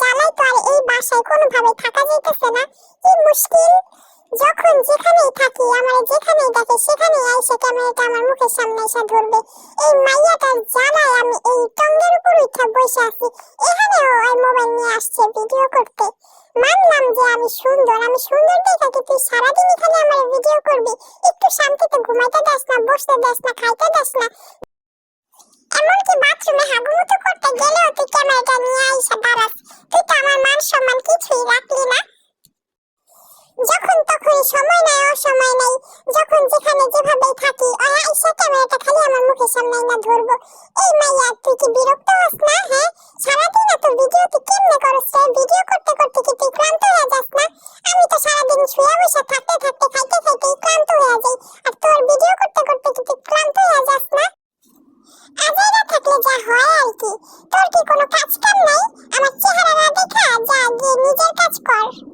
জ্বালাই তো এই বাসায় কোনোভাবে থাকা যাইতেছে না। কি মুশকিল। যখন যেখানেই থাকি, আমার যেখানেই দেখে সেখানেই আইসে ক্যামেরাটা আমার মুখের সামনে এসে ধরবে। এই মাইয়াটার জ্বালায় আমি এই টঙ্গের উপর উঠে বসে আছি। এখানেও ওই মোবাইল নিয়ে আসছে ভিডিও করতে। মানলাম যে আমি সুন্দর আমি সুন্দর দেখে কি তুই সারাদিন এখানে আমার ভিডিও করবি। একটু শান্তিতে ঘুমাইতে দাস না, বসতে দাস না, খাইতে দাস না। তো আমার মান সম্মান কিছুই রাখলি না। যখন তখন সময় নাই, অসময় নাই। যখন যেখানে যেভাবেই থাকি ওই আইসা ক্যামেরাটা খালি আমার মুখের সামনে না ধরবো। এই মাইয়া, তুই কি বিরক্ত হস না হ্যাঁ? সারাদিন এত ভিডিও তুই কেমনে করস রে? ভিডিও করতে করতে কি তুই ক্লান্ত হয়ে যাস না? আমি তো সারাদিন শুয়ে বসে থাকতে থাকতে খাইতে খাইতে ক্লান্ত হয়ে যাই। আর তোর ভিডিও করতে করতে কি তুই ক্লান্ত হয়ে যাস না? আজাইরা থাকলে যা হয় আর কি। তোর কি কোনো Score.